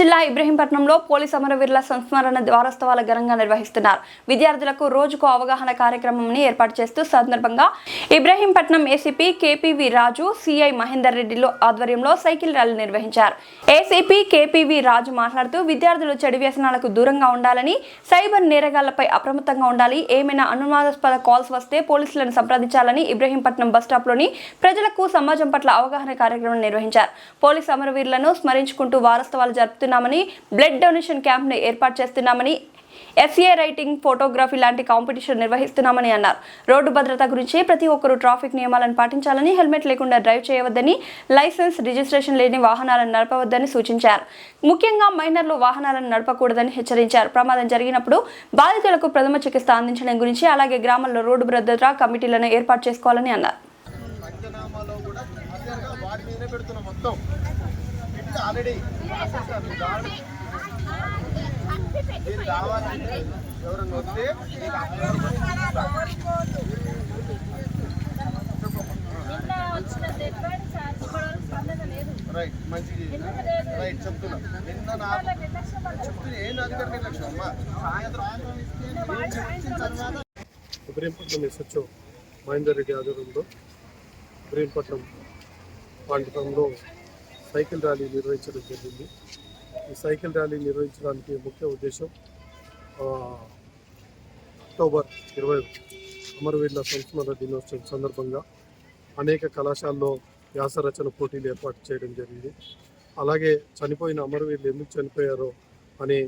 జిల్లా ఇబ్రహీంపట్నంలో పోలీస్ అమరవీరుల సంస్మరణ వారోత్సవాల ఘనంగా నిర్వహిస్తున్నారు. విద్యార్థులకు రోజుకు అవగాహన కార్యక్రమంని ఏర్పాటు చేస్తూ సందర్భంగా Ibrahimpatnam ACP KPV Raju CI Mahender రెడ్డిలో ఆధ్వర్యంలో సైకిల్ ర్యాలీ నిర్వహించారు. ఏసీపీ కేపీవి రాజు మాట్లాడుతూ విద్యార్థులు చెడు వ్యసనాలకు దూరంగా ఉండాలని సైబర్ నేరగాళ్ళపై అప్రమత్తంగా ఉండాలి ఏమైనా అనుమానాస్పద కాల్స్ వస్తే పోలీసులను సంప్రదించాలని ఇబ్రహీంపట్నం బస్టాప్లోని ప్రజలకు సమాజం పట్ల అవగాహన కార్యక్రమం నిర్వహించారు. పోలీస్ అమరవీరులను స్మరించుకుంటూ వారోత్సవాలు చేస్తున్నామని బ్లడ్ డొనేషన్ క్యాంప్ను ఏర్పాటు చేస్తున్నామని ఎస్ఏ రైటింగ్ ఫోటోగ్రఫీ లాంటి కాంపిటీషన్ నిర్వహిస్తున్నామని అన్నారు. రోడ్డు భద్రత గురించి ప్రతి ఒక్కరూ ట్రాఫిక్ నియమాలను పాటించాలని హెల్మెట్ లేకుండా డ్రైవ్ చేయవద్దని లైసెన్స్ రిజిస్ట్రేషన్ లేని వాహనాలను నడపవద్దని సూచించారు. ముఖ్యంగా మైనర్లు వాహనాలను నడపకూడదని హెచ్చరించారు. ప్రమాదం జరిగినప్పుడు బాధితులకు ప్రథమ చికిత్స అందించడం గురించి అలాగే గ్రామాల్లో రోడ్డు భద్రత కమిటీలను ఏర్పాటు చేసుకోవాలని అన్నారు. ఆల్రెడీ రాసేసారు మీరు రావాలంటే వస్తే రైట్ మంచిది? రైట్ చెప్తున్నా. నిన్న చెప్తున్నా ఏం అధికారి నిర్లక్ష్యం అమ్మా? సాయంత్రం ఇబ్రహీంపట్నం ఎస్హెచ్ఓ మహేందర్ రెడ్డి ఆధ్వర్యంలో ఇబ్రహీంపట్నం ప్రాంతంలో సైకిల్ ర్యాలీ నిర్వహించడం జరిగింది. ఈ సైకిల్ ర్యాలీ నిర్వహించడానికి ముఖ్య ఉద్దేశం అక్టోబర్ ఇరవై అమరవీరుల సంస్మరణ దినోత్సవం సందర్భంగా అనేక కళాశాలలో వ్యాస రచన పోటీలు ఏర్పాటు చేయడం జరిగింది. అలాగే చనిపోయిన అమరవీరులు ఎందుకు చనిపోయారో అనే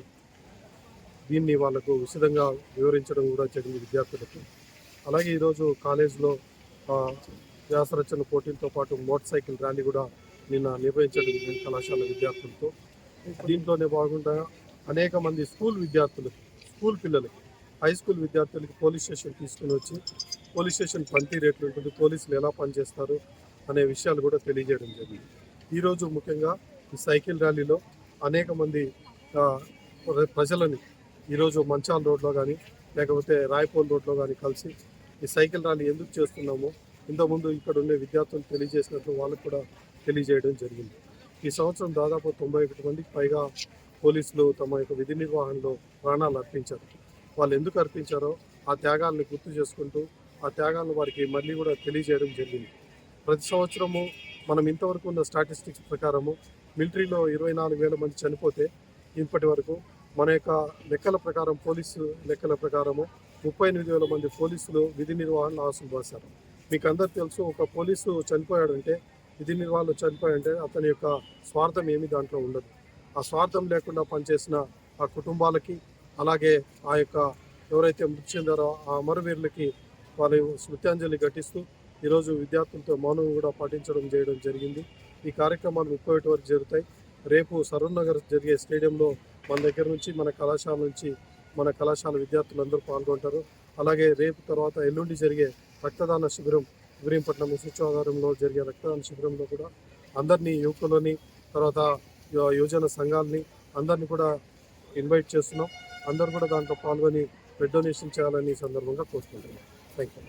దీన్ని వాళ్ళకు విశదంగా వివరించడం కూడా జరిగింది విద్యార్థులకు. అలాగే ఈరోజు కాలేజ్లో వ్యాస వ్యాసరచన పోటీలతో పాటు మోటార్ సైకిల్ ర్యాలీ కూడా నిన్న నిర్వహించడం జరిగింది కళాశాల విద్యార్థులతో. దీంట్లోనే భాగంగా అనేక మంది స్కూల్ విద్యార్థులు స్కూల్ పిల్లలకి హై స్కూల్ విద్యార్థులకి పోలీస్ స్టేషన్ తీసుకుని వచ్చి పోలీస్ స్టేషన్ పంతి రేట్లు ఉంటుంది పోలీసులు ఎలా పనిచేస్తారు అనే విషయాలు కూడా తెలియజేయడం జరిగింది. ఈరోజు ముఖ్యంగా ఈ సైకిల్ ర్యాలీలో అనేక మంది ప్ర- ప్రజలని ఈరోజు మంచాల్ రోడ్లో కానీ లేకపోతే రాయపూల్ రోడ్లో కానీ కలిసి ఈ సైకిల్ ర్యాలీ ఎందుకు చేస్తున్నామో ఇంతకుముందు ఇక్కడ ఉండే విద్యార్థులు తెలియజేసినట్టు వాళ్ళకు కూడా తెలియజేయడం జరిగింది. ఈ సంవత్సరం దాదాపు తొంభై ఒకటి మందికి పైగా పోలీసులు తమ యొక్క విధి నిర్వహణలో ప్రాణాలు అర్పించారు. వాళ్ళు ఎందుకు అర్పించారో ఆ త్యాగాలను గుర్తు చేసుకుంటూ ఆ త్యాగాలను వారికి మళ్ళీ కూడా తెలియజేయడం జరిగింది. ప్రతి సంవత్సరము మనం ఇంతవరకు ఉన్న స్టాటిస్టిక్స్ ప్రకారము మిలిటరీలో ఇరవై నాలుగు వేల మంది చనిపోతే ఇప్పటి వరకు మన యొక్క లెక్కల ప్రకారం పోలీసు లెక్కల ప్రకారము ముప్పై ఎనిమిది వేల మంది పోలీసులు విధి నిర్వహణలో ఆసులు పోశారు మీకు అందరు తెలుసు ఒక పోలీసు చనిపోయాడంటే దీన్ని వాళ్ళు చనిపోయంటే అతని యొక్క స్వార్థం ఏమి దాంట్లో ఉండదు. ఆ స్వార్థం లేకుండా పనిచేసిన ఆ కుటుంబాలకి అలాగే ఆ యొక్క ఎవరైతే మృతి చెందారో ఆ అమరవీరులకి వాళ్ళ స్మృత్యాంజలి ఘటిస్తూ ఈరోజు విద్యార్థులతో మౌనం కూడా పాటించడం చేయడం జరిగింది. ఈ కార్యక్రమాలు ముప్పై ఒకటి వరకు జరుగుతాయి. రేపు సరూర్ నగర్ జరిగే స్టేడియంలో మన దగ్గర నుంచి మన కళాశాల నుంచి మన కళాశాల విద్యార్థులందరూ పాల్గొంటారు. అలాగే రేపు తర్వాత ఎల్లుండి జరిగే రక్తదాన శిబిరం ఇబ్రహీంపట్నం ఆధారంలో జరిగే రక్తదాన శిబిరంలో కూడా అందరినీ యువకులని తర్వాత యువజన సంఘాలని అందరినీ కూడా ఇన్వైట్ చేస్తున్నాం. అందరూ కూడా దాంట్లో పాల్గొని బ్లడ్ డొనేషన్ చేయాలని సందర్భంగా కోరుకుంటున్నాం. Thank you